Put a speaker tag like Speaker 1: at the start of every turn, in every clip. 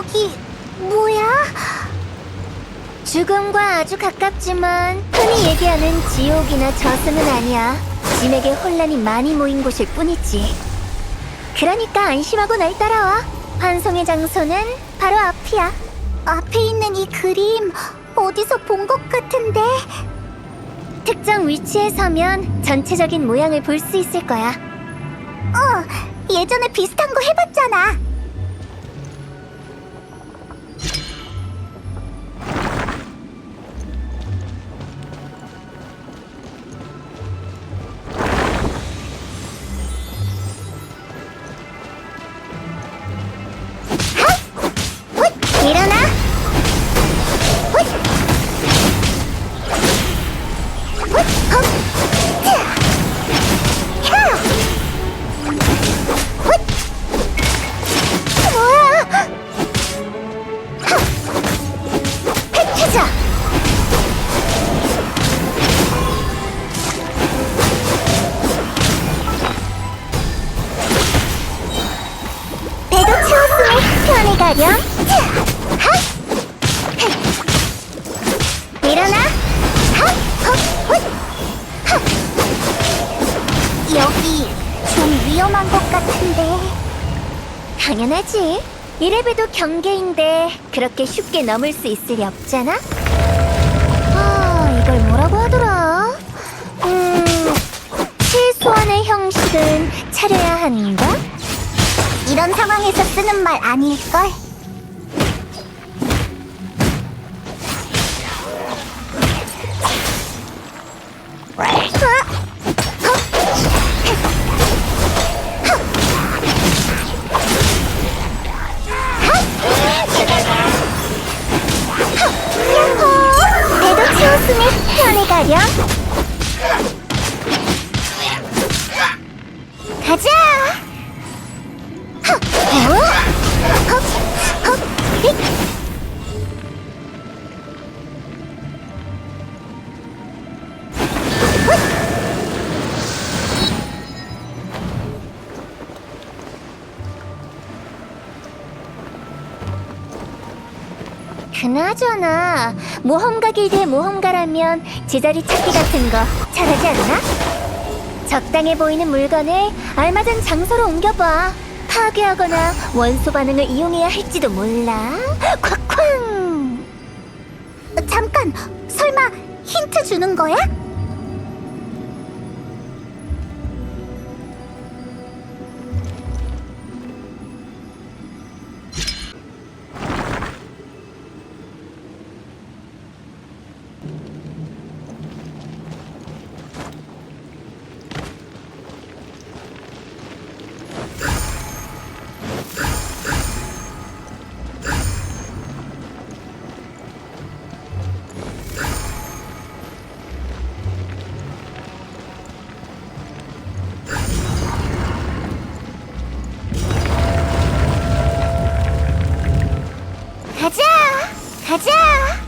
Speaker 1: 저기 뭐야? 죽음과 아주 가깝지만 흔히 얘기하는 지옥이나 저승은 아니야. 짐에게 혼란이 많이 모인 곳일 뿐이지. 그러니까 안심하고 날 따라와. 환송의 장소는 바로 앞이야. 앞에 있는 이 그림 어디서 본 것 같은데. 특정 위치에 서면 전체적인 모양을 볼 수 있을 거야. 어, 예전에 비슷한 거 해봤잖아. 당연하지. 이래봬도 경계인데 그렇게 쉽게 넘을 수 있을 리 없잖아. 아, 이걸 뭐라고 하더라? 음, 최소한의 형식은 차려야 하는가? 이런 상황에서 쓰는 말 아닐걸? 야 그나저나 모험가 길드의 모험가라면 제자리 찾기 같은 거 잘하지 않나? 적당해 보이는 물건을 알맞은 장소로 옮겨봐. 파괴하거나 원소 반응을 이용해야 할지도 몰라. 콱쾅! 잠깐, 설마 힌트 주는 거야? 가자!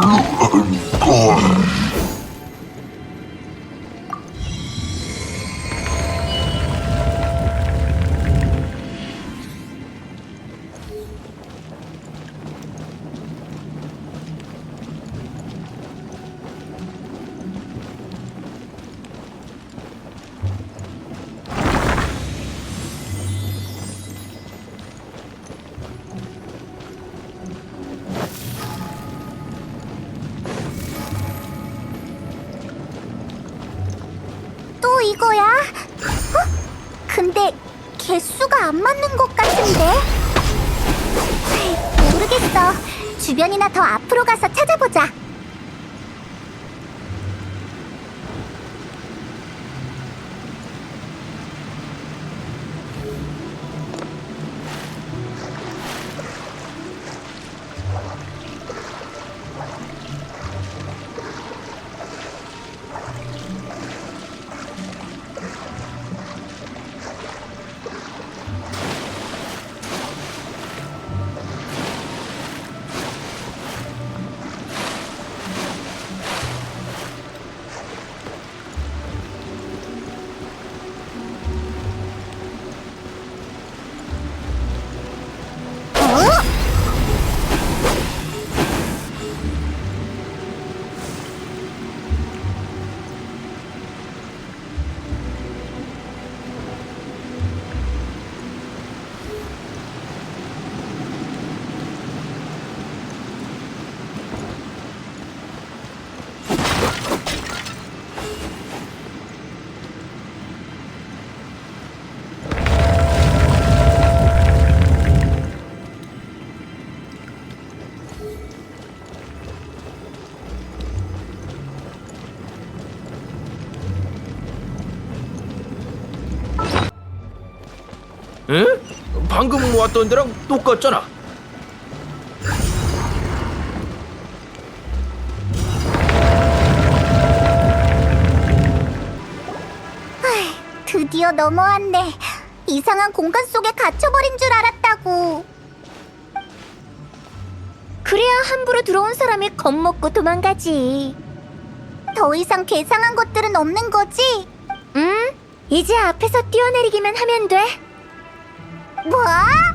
Speaker 1: Luhan. 안 맞는 것 같은데? 모르겠어. 주변이나 더 앞으로 가서 찾아보자.
Speaker 2: 방금 왔던 데랑 똑같잖아.
Speaker 1: 드디어 넘어왔네. 이상한 공간 속에 갇혀버린 줄 알았다고. 그래야 함부로 들어온 사람이 겁먹고 도망가지. 더 이상 괴상한 것들은 없는 거지? 응. 이제 앞에서 뛰어내리기만 하면 돼. 뭐?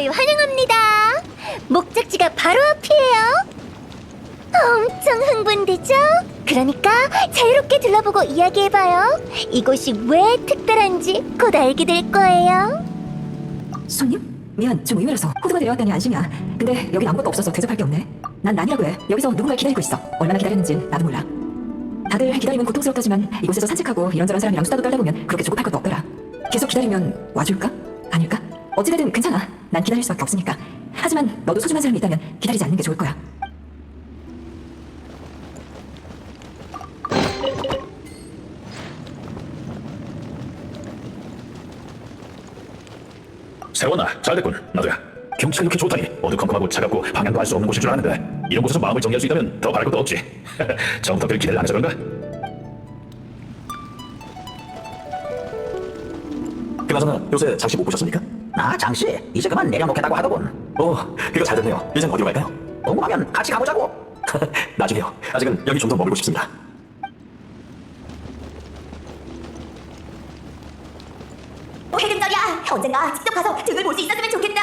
Speaker 1: 온가요 환영합니다. 목적지가 바로 앞이에요. 엄청 흥분되죠? 그러니까 자유롭게 둘러보고 이야기해봐요. 이곳이 왜 특별한지 곧 알게 될 거예요.
Speaker 3: 손님? 미안 좀 의외라서 코드가 내려왔다니 안심이야 근데 여긴 아무것도 없어서 대접할 게 없네 난 난이라고 해 여기서 누군가를 기다리고 있어 얼마나 기다렸는진 나도 몰라 다들 기다림은 고통스럽다지만 이곳에서 산책하고 이런저런 사람이랑 수다도 떨다 보면 그렇게 조급할 것도 없더라 계속 기다리면 와줄까? 아닐까? 어찌되든 괜찮아. 난 기다릴 수밖에 없으니까. 하지만 너도 소중한 사람이 있다면 기다리지 않는 게 좋을 거야.
Speaker 4: 세원아 잘 됐군 나도야. 경치가 이렇게 좋다니 어두컴컴하고 차갑고 방향도 알 수 없는 곳일 줄 알았는데 이런 곳에서 마음을 정리할 수 있다면 더 바랄 것도 없지. 처음부터 별 기대를 안 해서 그런가? 그나저나 요새 장씨 못 보셨습니까?
Speaker 5: 아 장씨 이제 그만 내려놓겠다고 하더군.
Speaker 4: 어 그거 잘 됐네요. 이젠 어디로 갈까요?
Speaker 5: 궁금하면 같이 가보자고.
Speaker 4: 나중에요. 아직은 여기 좀 더 머물고 싶습니다.
Speaker 1: 해금절이야. 언젠가 직접 가서 등을 볼 수 있었으면 좋겠다.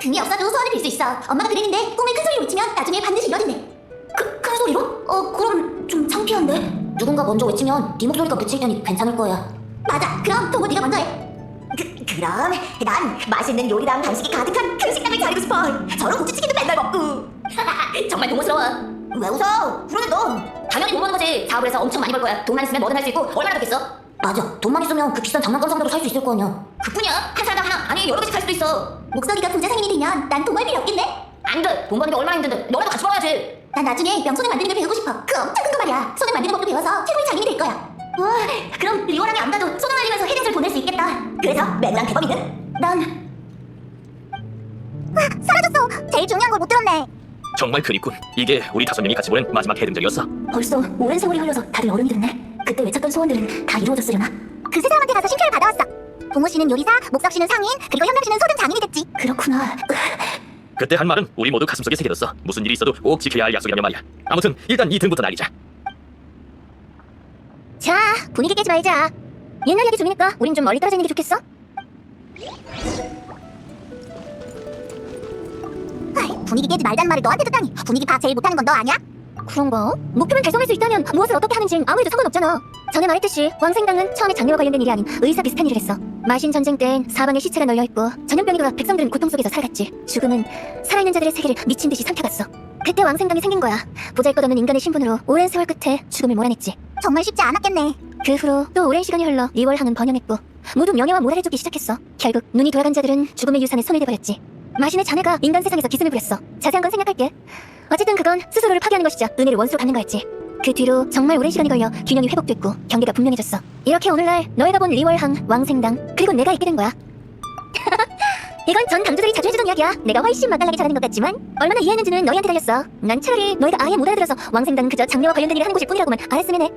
Speaker 1: 등이 없어도 소원을 빌 수 있어. 엄마가 그랬는데 꿈에 큰 소리를 외치면 나중에 반드시 이뤄진대 그, 큰 소리로? 어 그럼 좀 창피한데? 누군가 먼저 외치면 네 목소리가 그칠 테니 괜찮을 거야. 맞아. 그럼 동우 네가 먼저 해 그럼 난 맛있는 요리랑 간식이 가득한 큰 식당을 차리고 싶어. 저런 우주치기도 맨날 먹고. 정말 동무스러워. 왜 웃어? 그러면 넌 당연히 돈 버는 거지. 사업을 해서 엄청 많이 벌 거야. 돈만 있으면 뭐든 할 수 있고 얼마나 좋겠어? 맞아. 돈만 있으면 그 비싼 장난감 상자로 살 수 있을 거 아니야. 그뿐이야. 한 사람당 하나 아니 여러 개씩 살 수도 있어. 목소리가 부자 상인이 되면 난 돈 벌 필요 없겠네. 안 돼. 돈 버는 게 얼마나 힘든데. 너네도 같이 벌어야지. 난 나중에 명소를 만드는 걸 배우고 싶어. 그 엄청 큰 거 말이야. 손을 만드는 법을 배워서 최고의 장인이 될 거야. 와, 그럼 리오랑이 안 가도 손을 날리면서 헤드를 보낼 수 있겠다. 그래서 맨랑 대범이는? 난 사라졌어. 제일 중요한 걸 못 들었네.
Speaker 6: 정말 그립군. 이게 우리 다섯 명이 같이 보낸 마지막 해등절이었어.
Speaker 7: 벌써 오랜 세월이 흘러서 다들 어른이 됐네. 그때 외쳤던 소원들은 다 이루어졌으려나?
Speaker 1: 그 세 사람한테 가서 심표를 받아왔어. 동우 씨는 요리사, 목석 씨는 상인, 그리고 현명 씨는 소등 장인이 됐지.
Speaker 7: 그렇구나.
Speaker 6: 그때 한 말은 우리 모두 가슴속에 새겨뒀어. 무슨 일이 있어도 꼭 지켜야 할 약속이라며 말이야. 아무튼 일단 이 등부터 날리자.
Speaker 1: 자, 분위기 깨지 말자. 옛날 얘기 중이니까 우린 좀 멀리 떨어져 있는 게 좋겠어. 아이, 분위기 깨지 말자는 말을 너한테 듣다니 분위기 파악 제일 못하는 건 너 아니야? 그런가? 목표만 달성할 수 있다면 무엇을 어떻게 하는지 아무래도 상관없잖아. 전에 말했듯이 왕생당은 처음에 장례와 관련된 일이 아닌 의사 비슷한 일을 했어. 마신 전쟁 땐 사방에 시체가 널려 있고 전염병이 돌아 백성들은 고통 속에서 살아갔지. 죽음은 살아있는 자들의 세계를 미친 듯이 삼켜갔어. 그때 왕생당이 생긴 거야. 보잘것없는 인간의 신분으로 오랜 세월 끝에 죽음을 몰아냈지. 정말 쉽지 않았겠네. 그 후로 또 오랜 시간이 흘러 리월항은 번영했고 모두 명예와 모랄을 쫓기 시작했어. 결국 눈이 돌아간 자들은 죽음의 유산에 손을 대버렸지. 마신의 자네가 인간 세상에서 기승을 부렸어. 자세한 건 생략할게. 어쨌든 그건 스스로를 파괴하는 것이자 은혜를 원수로 갚는 거였지. 그 뒤로 정말 오랜 시간이 걸려 균형이 회복됐고 경계가 분명해졌어. 이렇게 오늘날 너희가 본 리월항, 왕생당, 그리고 내가 있게 된 거야. 이건 전 강조들이 자주 해주던 이야기야. 내가 훨씬 맛깔나게 잘하는 것 같지만 얼마나 이해했는지는 너희한테 달렸어. 난 차라리 너희가 아예 못 알아들어서 왕생당은 그저 장례와 관련된 일을 하는 곳일 뿐이라고만 알았으면 해.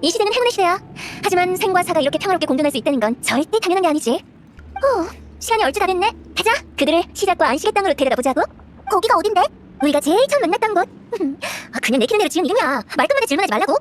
Speaker 1: 이 시대는 행운의 시대야. 하지만 생과 사가 이렇게 평화롭게 공존할 수 있다는 건 절대 당연한 게 아니지. 후, 시간이 얼추 다 됐네. 가자. 그들을 시작과 안식의 땅으로 데려다 보자고. 거기가 어딘데? 우리가 제일 처음 만났던 곳. 아, 그냥 내키는 대로 지은 이름이야. 말끝마다 질문하지 말라고.